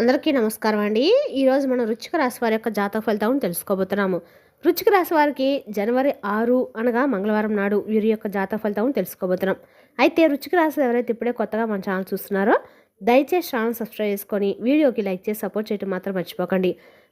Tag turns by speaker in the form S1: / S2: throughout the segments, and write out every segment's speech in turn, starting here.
S1: అందరికీ నమస్కారం అండి. ఈరోజు మనం రుచిక రాశి వారి యొక్క జాతక ఫలితాలను తెలుసుకోబోతున్నాము. రుచిక రాశి వారికి జనవరి ఆరు అనగా మంగళవారం నాడు వీరి యొక్క జాతక ఫలితాలను తెలుసుకోబోతున్నాం. అయితే రుచిక రాశి ఎవరైతే ఇప్పుడే కొత్తగా మన ఛానల్ చూస్తున్నారో దయచేసి ఛానల్ సబ్స్క్రైబ్ చేసుకొని వీడియోకి లైక్ చేసి సపోర్ట్ చేయడం మాత్రం మర్చిపోకండి.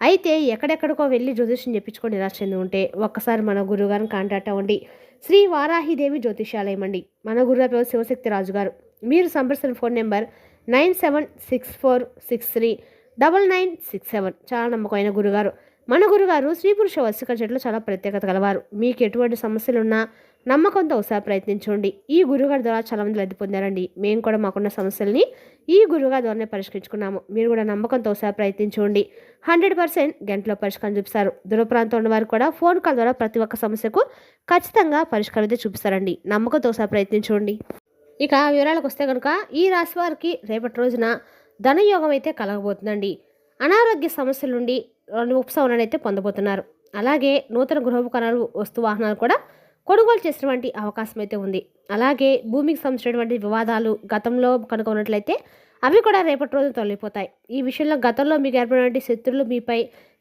S1: అయితే ఎక్కడెక్కడికో వెళ్ళి జ్యోతిష్యం చెప్పించుకొని నిరాశ చెంది ఉంటే ఒక్కసారి మన గురువుగారిని కాంటాక్ట్ అవ్వండి. శ్రీ వారాహిదేవి జ్యోతిష్యాలయం అండి. మన గురువు శివశక్తి రాజు గారు మీరు సంప్రదించిన phone number nine seven six four six three double nine six seven చాలా నమ్మకమైన గురుగారు. మన గురుగారు స్త్రీ పురుష వసిక చెట్లు చాలా ప్రత్యేకత గలవారు. మీకు ఎటువంటి సమస్యలు ఉన్నా నమ్మకంతో ఒకసారి ప్రయత్నించండి. ఈ గురుగారి ద్వారా చాలా మంది లబ్ధి పొందారండి. మేము కూడా మాకున్న సమస్యల్ని ఈ గురుగారి ద్వారానే పరిష్కరించుకున్నాము. మీరు కూడా నమ్మకంతో ఒకసారి ప్రయత్నించండి. హండ్రెడ్ పర్సెంట్ గంటలో పరిష్కారం చూపిస్తారు. దూర ప్రాంతం ఉన్న వారు కూడా ఫోన్ కాల్ ద్వారా ప్రతి ఒక్క సమస్యకు ఖచ్చితంగా పరిష్కారం అయితే చూపిస్తారండి. నమ్మకంతో ఒకసారి ప్రయత్నించండి. ఇక వివరాలకు వస్తే కనుక ఈ రాశి వారికి రేపటి రోజున ధనయోగం అయితే కలగబోతుందండి. అనారోగ్య సమస్యల నుండి ఉపశమనాన్ని అయితే పొందబోతున్నారు. అలాగే నూతన గృహోపకరణాలు వస్తు వాహనాలు కూడా కొనుగోలు చేసినటువంటి అవకాశం అయితే ఉంది. అలాగే భూమికి సంబంధించినటువంటి వివాదాలు గతంలో కనుకున్నట్లయితే అవి కూడా రేపటి రోజు తొలగిపోతాయి. ఈ విషయంలో గతంలో మీకు ఏర్పడినటువంటి శత్రులు మీపై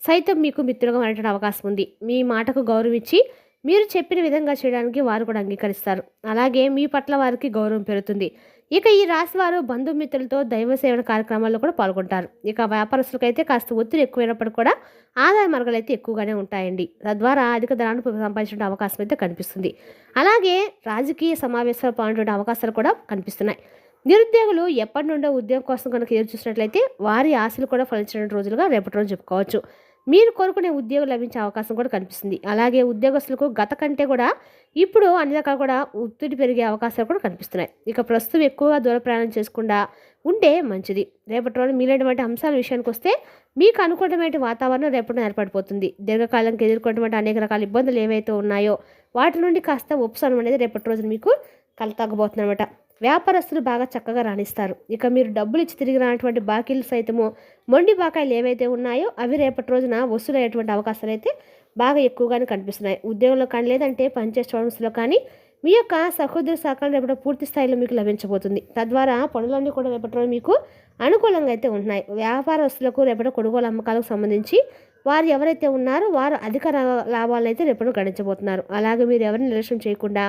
S1: సైతం మీకు మిత్రులుగా మారే అవకాశం ఉంది. మీ మాటకు గౌరవించి మీరు చెప్పిన విధంగా చేయడానికి వారు కూడా అంగీకరిస్తారు. అలాగే మీ పట్ల వారికి గౌరవం పెరుగుతుంది. ఇక ఈ రాశి వారు బంధుమిత్రులతో దైవ సేవన కార్యక్రమాల్లో కూడా పాల్గొంటారు. ఇక వ్యాపారస్తులకైతే కాస్త ఒత్తిడి ఎక్కువైనప్పుడు కూడా ఆదాయ మార్గాలు అయితే ఎక్కువగానే ఉంటాయండి. తద్వారా అధిక ధనాన్ని సంపాదించిన అవకాశం అయితే కనిపిస్తుంది. అలాగే రాజకీయ సమావేశాలు పాల్గొనే అవకాశాలు కూడా కనిపిస్తున్నాయి. నిరుద్యోగులు ఎప్పటి నుండో ఉద్యోగం కోసం కనుక ఎదురు చూసినట్లయితే వారి ఆశలు కూడా ఫలించిన రోజులుగా రేపటి రోజు చెప్పుకోవచ్చు. మీరు కోరుకునే ఉద్యోగం లభించే అవకాశం కూడా కనిపిస్తుంది. అలాగే ఉద్యోగస్తులకు గత కంటే కూడా ఇప్పుడు అన్ని రకాలు కూడా ఒత్తిడి పెరిగే అవకాశాలు కూడా కనిపిస్తున్నాయి. ఇక ప్రస్తుతం ఎక్కువగా దూర ప్రయాణం చేసుకుండా ఉంటే మంచిది. రేపటి రోజు మీలాంటి అంశాల విషయానికి వస్తే మీకు అనుకూలమైన వాతావరణం రేపటి ఏర్పడిపోతుంది. దీర్ఘకాలంకి ఎదుర్కొన్నటువంటి అనేక రకాల ఇబ్బందులు ఏవైతే ఉన్నాయో వాటి నుండి కాస్త ఉపశమనం అనేది రేపటి రోజు మీకు కలతాగబోతుంది అనమాట వ్యాపారస్తులు బాగా చక్కగా రాణిస్తారు. ఇక మీరు డబ్బులు ఇచ్చి తిరిగి రానటువంటి బాకీలు సైతము మొండి బాకాయిలు ఏవైతే ఉన్నాయో అవి రేపటి రోజున వసూలయ్యేటువంటి అవకాశాలు అయితే బాగా ఎక్కువగానే కనిపిస్తున్నాయి. ఉద్యోగంలో కానీ లేదంటే పనిచేసే సంస్థలో కానీ మీ యొక్క సహోదర సహకారం రేపటి పూర్తి స్థాయిలో మీకు లభించబోతుంది. తద్వారా పనులన్నీ కూడా రేపటి రోజు మీకు అనుకూలంగా అయితే ఉంటున్నాయి. వ్యాపారస్తులకు రేపటి కొనుగోలు అమ్మకాలకు సంబంధించి వారు ఎవరైతే ఉన్నారో వారు అధిక లాభాలను అయితే రేపటి గడించబోతున్నారు. అలాగే మీరు ఎవరిని నిర్లక్ష్యం చేయకుండా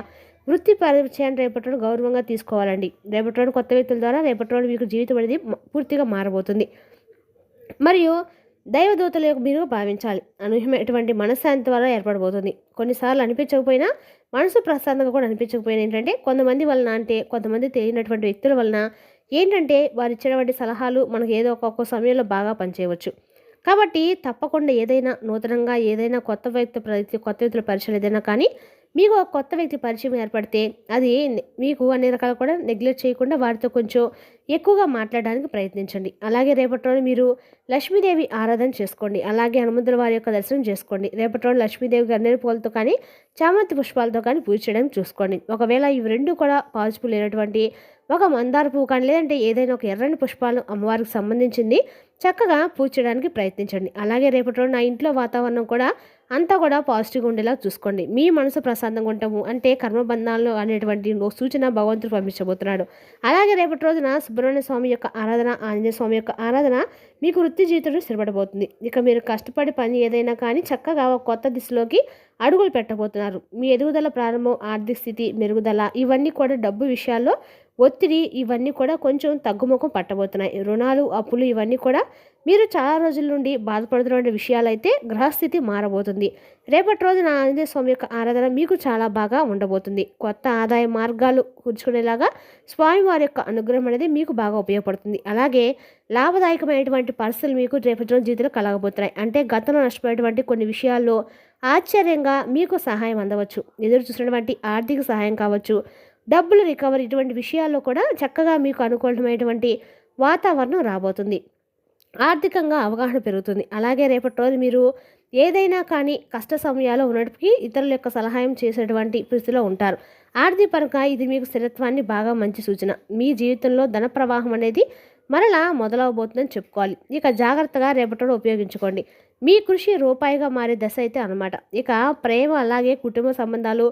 S1: వృత్తి పరిచయాన్ని రేపటి గౌరవంగా తీసుకోవాలండి. రేపటి కొత్త వ్యక్తుల ద్వారా రేపటి మీకు జీవితం అనేది పూర్తిగా మారబోతుంది. మరియు దైవదూతలు మీరు భావించాలి. అనూహ్యమైనటువంటి మనశ్శాంతి ద్వారా ఏర్పడబోతుంది. కొన్నిసార్లు అనిపించకపోయినా మనసు ప్రశాంతంగా కూడా అనిపించకపోయినా ఏంటంటే కొంతమంది వలన అంటే కొంతమంది తెలియనటువంటి వ్యక్తుల వలన ఏంటంటే వారు ఇచ్చినటువంటి సలహాలు మనకు ఏదో ఒక్కొక్క సమయంలో బాగా పనిచేయవచ్చు. కాబట్టి తప్పకుండా ఏదైనా నూతనంగా ఏదైనా కొత్త వ్యక్తి కొత్త వ్యక్తుల పరిచయం ఏదైనా కానీ మీకు ఒక కొత్త వ్యక్తి పరిచయం ఏర్పడితే అది మీకు అన్ని రకాలు కూడా నెగ్లెక్ట్ చేయకుండా వారితో కొంచెం ఎక్కువగా మాట్లాడడానికి ప్రయత్నించండి. అలాగే రేపటి రోజు మీరు లక్ష్మీదేవి ఆరాధన చేసుకోండి. అలాగే హనుమంతుల వారి యొక్క దర్శనం చేసుకోండి. రేపటి రోజు లక్ష్మీదేవి గన్నేరు పూలతో కానీ చామంతి పుష్పాలతో కానీ పూజ చేయడానికి చూసుకోండి. ఒకవేళ ఇవి రెండు కూడా పాజిటివ్ లేనటువంటి ఒక మందార పువ్వు కానీ లేదంటే ఏదైనా ఒక ఎర్రని పుష్పాలు అమ్మవారికి సంబంధించింది చక్కగా పూడ్చడానికి ప్రయత్నించండి. అలాగే రేపటి రోజు నా ఇంట్లో వాతావరణం కూడా అంతా కూడా పాజిటివ్గా ఉండేలా చూసుకోండి. మీ మనసు ప్రశాంతంగా ఉంటాము అంటే కర్మబంధాలు అనేటువంటి సూచన భగవంతుడు పంపించబోతున్నాడు. అలాగే రేపటి రోజున సుబ్రహ్మణ్య స్వామి యొక్క ఆరాధన ఆంజనేయ స్వామి యొక్క ఆరాధన మీకు వృత్తి జీవితంలో స్థిరపడబోతుంది. ఇక మీరు కష్టపడి పని ఏదైనా కానీ చక్కగా ఒక కొత్త దిశలోకి అడుగులు పెట్టబోతున్నారు. మీ ఎదుగుదల ప్రారంభం ఆర్థిక స్థితి మెరుగుదల ఇవన్నీ కూడా డబ్బు విషయాల్లో ఒత్తిడి ఇవన్నీ కూడా కొంచెం తగ్గుముఖం పట్టబోతున్నాయి. రుణాలు అప్పులు ఇవన్నీ కూడా మీరు చాలా రోజుల నుండి బాధపడుతున్న విషయాలైతే గ్రహస్థితి మారబోతుంది. రేపటి రోజున ఆంజనేయ స్వామి యొక్క ఆరాధన మీకు చాలా బాగా ఉండబోతుంది. కొత్త ఆదాయ మార్గాలు కూర్చుకునేలాగా స్వామివారి యొక్క అనుగ్రహం అనేది మీకు బాగా ఉపయోగపడుతుంది. అలాగే లాభదాయకమైనటువంటి పరిస్థితులు మీకు రేపటి రోజు జీవితంలో కలగబోతున్నాయి. అంటే గతంలో నష్టపోయినటువంటి కొన్ని విషయాల్లో ఆశ్చర్యంగా మీకు సహాయం అందవచ్చు. ఎదురు చూసినటువంటి ఆర్థిక సహాయం కావచ్చు. డబ్బులు రికవరీ ఇటువంటి విషయాల్లో కూడా చక్కగా మీకు అనుకూలమైనటువంటి వాతావరణం రాబోతుంది. ఆర్థికంగా అవగాహన పెరుగుతుంది. అలాగే రేపటి రోజు మీరు ఏదైనా కానీ కష్ట సమయాల్లో ఉన్నప్పటికీ ఇతరుల యొక్క సలహాయం చేసేటువంటి పరిస్థితిలో ఉంటారు. ఆర్థిక పరంగా ఇది మీకు స్థిరత్వాన్ని బాగా మంచి సూచన. మీ జీవితంలో ధన ప్రవాహం అనేది మరలా మొదలవబోతుందని చెప్పుకోవాలి. ఇక జాగ్రత్తగా రేపటోడు ఉపయోగించుకోండి. మీ కృషి రూపాయిగా మారే దశ అయితే అనమాట ఇక ప్రేమ అలాగే కుటుంబ సంబంధాలు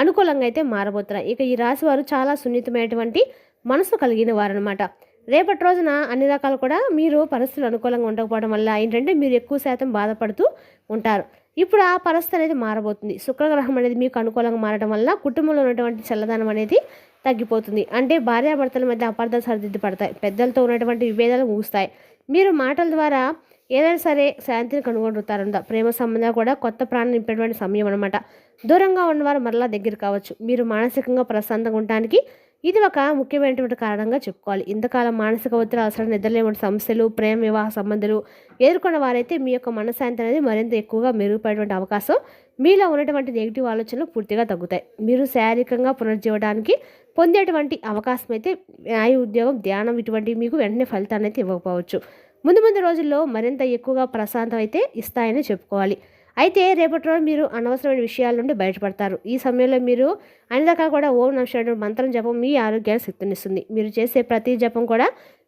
S1: అనుకూలంగా అయితే మారబోతున్నాయి. ఇక ఈ రాశి వారు చాలా సున్నితమైనటువంటి మనసు కలిగిన వారనమాట రేపటి రోజున అన్ని రకాలు కూడా మీరు పరిస్థితులు అనుకూలంగా ఉండకపోవడం వల్ల ఏంటంటే మీరు ఎక్కువ శాతం బాధపడుతూ ఉంటారు. ఇప్పుడు ఆ పరిస్థితి అనేది మారబోతుంది. శుక్రగ్రహం అనేది మీకు అనుకూలంగా మారడం వల్ల కుటుంబంలో ఉన్నటువంటి చల్లదనం అనేది తగ్గిపోతుంది. అంటే భార్యాభర్తల మధ్య అపార్థాలు సరిదిద్దుపడతాయి పెద్దలతో ఉన్నటువంటి విభేదాలు ముగుస్తాయి. మీరు మాటల ద్వారా ఏదైనా సరే శాంతిని కనుగొంటారంట. ప్రేమ సంబంధాలు కూడా కొత్త ప్రాణం నింపేటువంటి సమయం అనమాట దూరంగా ఉన్నవారు మరలా దగ్గర కావచ్చు. మీరు మానసికంగా ప్రశాంతంగా ఉండటానికి ఇది ఒక ముఖ్యమైనటువంటి కారణంగా చెప్పుకోవాలి. ఇంతకాలం మానసిక ఒత్తిడి అవసరం నిద్రలేని సమస్యలు ప్రేమ వివాహ సంబంధాలు ఎదుర్కొన్న వారైతే మీ యొక్క మనశ్శాంతి అనేది మరింత ఎక్కువగా మెరుగుపడేటువంటి అవకాశం మీలో ఉన్నటువంటి నెగిటివ్ ఆలోచనలు పూర్తిగా తగ్గుతాయి. మీరు శారీరకంగా పునర్జీవడానికి పొందేటువంటి అవకాశం అయితే న్యాయ ఉద్యోగం ధ్యానం ఇటువంటి మీకు వెంటనే ఫలితాన్ని అయితే ఇవ్వకపోవచ్చు. ముందు ముందు రోజుల్లో మరింత ఎక్కువగా ప్రశాంతం అయితే ఇస్తాయని చెప్పుకోవాలి. అయితే రేపటి రోజు మీరు అనవసరమైన విషయాల నుండి బయటపడతారు. ఈ సమయంలో మీరు అన్ని రకాల కూడా ఓం నమస్కారం మంత్రం జపం మీ ఆరోగ్యాన్ని శక్తినిస్తుంది. మీరు చేసే ప్రతి జపం కూడా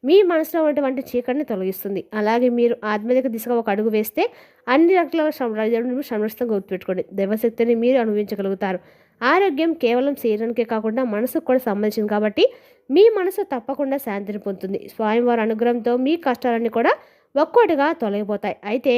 S1: మీ మనసులో ఉన్నటువంటి చీకటిని తొలగిస్తుంది. అలాగే మీరు ఆధ్యాత్మిక దిశగా ఒక అడుగు వేస్తే అన్ని రకాల సంరక్షణ గుర్తుపెట్టుకోండి. దైవశక్తిని మీరు అనుభవించగలుగుతారు. ఆరోగ్యం కేవలం శరీరానికే కాకుండా మనసుకు కూడా సంబంధించింది కాబట్టి మీ మనసు తప్పకుండా శాంతిని పొందుతుంది. స్వామివారి అనుగ్రహంతో మీ కష్టాలన్నీ కూడా ఒక్కోటిగా తొలగిపోతాయి. అయితే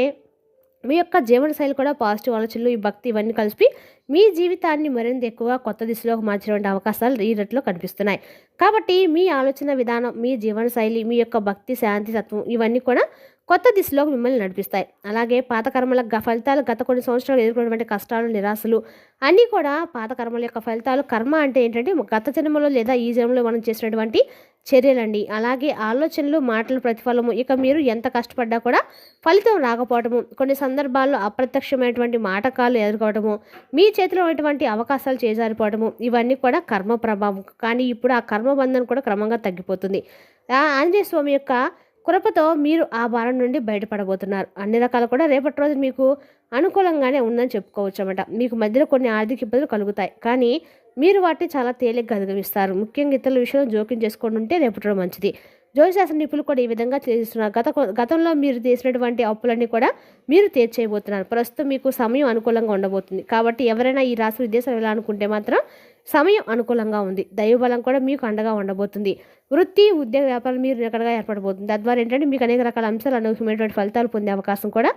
S1: మీ యొక్క జీవనశైలి కూడా పాజిటివ్ ఆలోచనలు ఈ భక్తి ఇవన్నీ కలిపి మీ జీవితాన్ని మరింత ఎక్కువగా కొత్త దిశలోకి మార్చేటువంటి అవకాశాలు ఈ రెట్లో కనిపిస్తున్నాయి. కాబట్టి మీ ఆలోచన విధానం మీ జీవనశైలి మీ యొక్క భక్తి శాంతి తత్వం ఇవన్నీ కూడా కొత్త దిశలోకి మిమ్మల్ని నడిపిస్తాయి. అలాగే పాత కర్మల ఫలితాలు గత కొన్ని సంవత్సరాలు ఎదుర్కొన్నటువంటి కష్టాలు నిరాశలు అన్నీ కూడా పాత కర్మల యొక్క ఫలితాలు. కర్మ అంటే ఏంటంటే గత జన్మలో లేదా ఈ జన్మలో మనం చేసినటువంటి చర్యలండి. అలాగే ఆలోచనలు మాటల ప్రతిఫలము ఇక మీరు ఎంత కష్టపడ్డా కూడా ఫలితం రాకపోవటము కొన్ని సందర్భాల్లో అప్రత్యక్షమైనటువంటి మాటకాలు ఎదుర్కోవటము మీ చేతిలో ఉన్నటువంటి అవకాశాలు చేజారిపోవటము ఇవన్నీ కూడా కర్మ ప్రభావం. కానీ ఇప్పుడు ఆ కర్మబంధం కూడా క్రమంగా తగ్గిపోతుంది. ఆంజనేయ స్వామి యొక్క కృపతో మీరు ఆ భారం నుండి బయటపడబోతున్నారు. అన్ని రకాలు కూడా రేపటి రోజు మీకు అనుకూలంగానే ఉందని చెప్పుకోవచ్చు అన్నమాట మీకు మధ్యలో కొన్ని ఆర్థిక ఇబ్బందులు కలుగుతాయి. కానీ మీరు వాటిని చాలా తేలిగ్గా అధిగమిస్తారు. ముఖ్యంగా ఇతరుల విషయంలో జోక్యం చేసుకుని ఉంటే రేపటి రోజు మంచిది. జ్యోతిశాస్త్ర నిపుణులు కూడా ఈ విధంగా చేస్తున్నారు. గత గతంలో మీరు చేసినటువంటి అప్పులన్నీ కూడా మీరు తీర్చేయబోతున్నారు. ప్రస్తుతం మీకు సమయం అనుకూలంగా ఉండబోతుంది. కాబట్టి ఎవరైనా ఈ రాష్ట్ర విదేశం వెళ్ళాలనుకుంటే మాత్రం సమయం అనుకూలంగా ఉంది. దైవబలం కూడా మీకు అండగా ఉండబోతుంది. వృత్తి ఉద్యోగ వ్యాపారం మీరు ఎక్కడగా ఏర్పడబోతుంది. తద్వారా ఏంటంటే మీకు అనేక రకాల అంశాలు అనూహ్యమైనటువంటి ఫలితాలు పొందే అవకాశం కూడా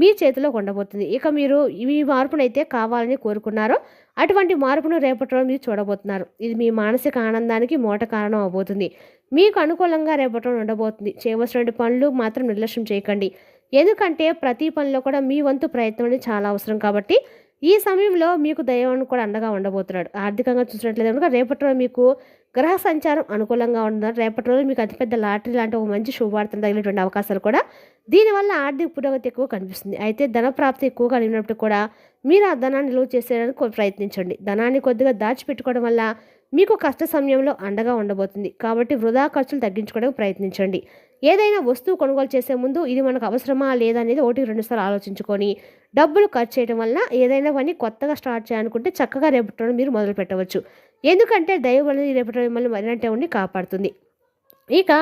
S1: మీ చేతిలో ఉండబోతుంది. ఇక మీరు ఈ మార్పునైతే కావాలని కోరుకున్నారో అటువంటి మార్పును రేపటిలో మీరు చూడబోతున్నారు. ఇది మీ మానసిక ఆనందానికి మూట కారణం అవబోతుంది. మీకు అనుకూలంగా రేపటం ఉండబోతుంది. చేయవలసిన పనులు మాత్రం నిర్లక్ష్యం చేయకండి. ఎందుకంటే ప్రతి పనిలో కూడా మీ వంతు ప్రయత్నం అనేది చాలా అవసరం కాబట్టి ఈ సమయంలో మీకు దైవాన్ని కూడా అండగా ఉండబోతున్నాడు. ఆర్థికంగా చూసినట్లయితే కనుక రేపటి రోజు మీకు గ్రహ సంచారం అనుకూలంగా ఉండదు రేపటి రోజు మీకు అతిపెద్ద లాటరీ లాంటి ఒక మంచి శుభవార్తలు తగినటువంటి అవకాశాలు కూడా దీనివల్ల ఆర్థిక పురోగతి ఎక్కువ కనిపిస్తుంది. అయితే ధన ప్రాప్తి ఎక్కువ కలిగినప్పుడు కూడా మీరు ఆ ధనాన్ని నిలువ చేసేయడానికి ప్రయత్నించండి. ధనాన్ని కొద్దిగా దాచిపెట్టుకోవడం వల్ల మీకు కష్ట సమయంలో అండగా ఉండబోతుంది. కాబట్టి వృధా ఖర్చులు తగ్గించుకోవడానికి ప్రయత్నించండి. ఏదైనా వస్తువు కొనుగోలు చేసే ముందు ఇది మనకు అవసరమా లేదా అనేది ఒకటి రెండుసార్లు ఆలోచించుకొని డబ్బులు ఖర్చు చేయడం వల్ల ఏదైనా పని కొత్తగా స్టార్ట్ చేయాలనుకుంటే చక్కగా రేపటి మీరు మొదలు పెట్టవచ్చు. ఎందుకంటే దైవం అనేది రేపటి మిమ్మల్ని మరినంటే ఉండి కాపాడుతుంది. ఇక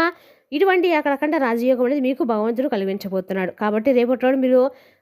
S1: ఇటువంటి అక్కడకంటే రాజయోగం అనేది మీకు భగవంతుడు కలిగించబోతున్నాడు. కాబట్టి రేపటి రోజు మీరు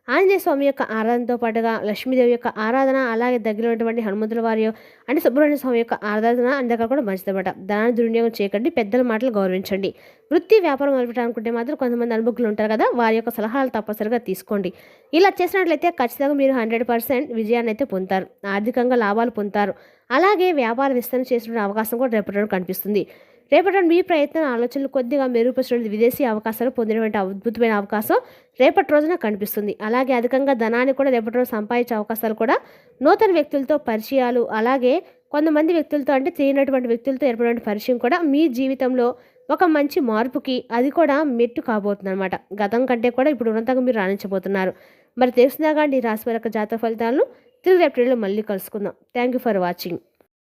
S1: ఆంజనేయ స్వామి యొక్క ఆరాధనతో పాటుగా లక్ష్మీదేవి యొక్క ఆరాధన అలాగే దగ్గర ఉన్నటువంటి హనుమంతుల వారి అంటే సుబ్రహ్మణ్య స్వామి యొక్క ఆరాధన అందరికీ కూడా మంచిదన్నమాట దాని దుర్వినియోగం చేయకండి పెద్దల మాటలు గౌరవించండి. వృత్తి వ్యాపారం మొదలుపెట్టాలనుకుంటే మాత్రం కొంతమంది అనుభవం ఉంటారు కదా వారి యొక్క సలహాలు తప్పనిసరిగా తీసుకోండి. ఇలా చేసినట్లయితే ఖచ్చితంగా మీరు హండ్రెడ్ పర్సెంట్ విజయాన్ని అయితే పొందుతారు ఆర్థికంగా లాభాలు పొందుతారు. అలాగే వ్యాపార విస్తరణ చేసిన అవకాశం కూడా రేపటి కనిపిస్తుంది. రేపటి మీ ప్రయత్నం ఆలోచనలు కొద్దిగా మెరుగుపరచడం విదేశీ అవకాశాలు పొందినటువంటి అద్భుతమైన అవకాశం రేపటి రోజున కనిపిస్తుంది. అలాగే అధికంగా ధనాన్ని కూడా రేపటి రోజు సంపాదించే అవకాశాలు కూడా నూతన వ్యక్తులతో పరిచయాలు అలాగే కొంతమంది వ్యక్తులతో అంటే తెలియనటువంటి వ్యక్తులతో ఏర్పడిన పరిచయం కూడా మీ జీవితంలో ఒక మంచి మార్పుకి అది కూడా మెట్టు కాబోతుంది అనమాట గతం కంటే కూడా ఇప్పుడు ఉన్నతంగా మీరు రాణించబోతున్నారు. మరి తెలిసినా కానీ రాశి యొక్క జాతక ఫలితాలను తిరిగి రేపటిలో మళ్ళీ కలుసుకుందాం. Thank you for watching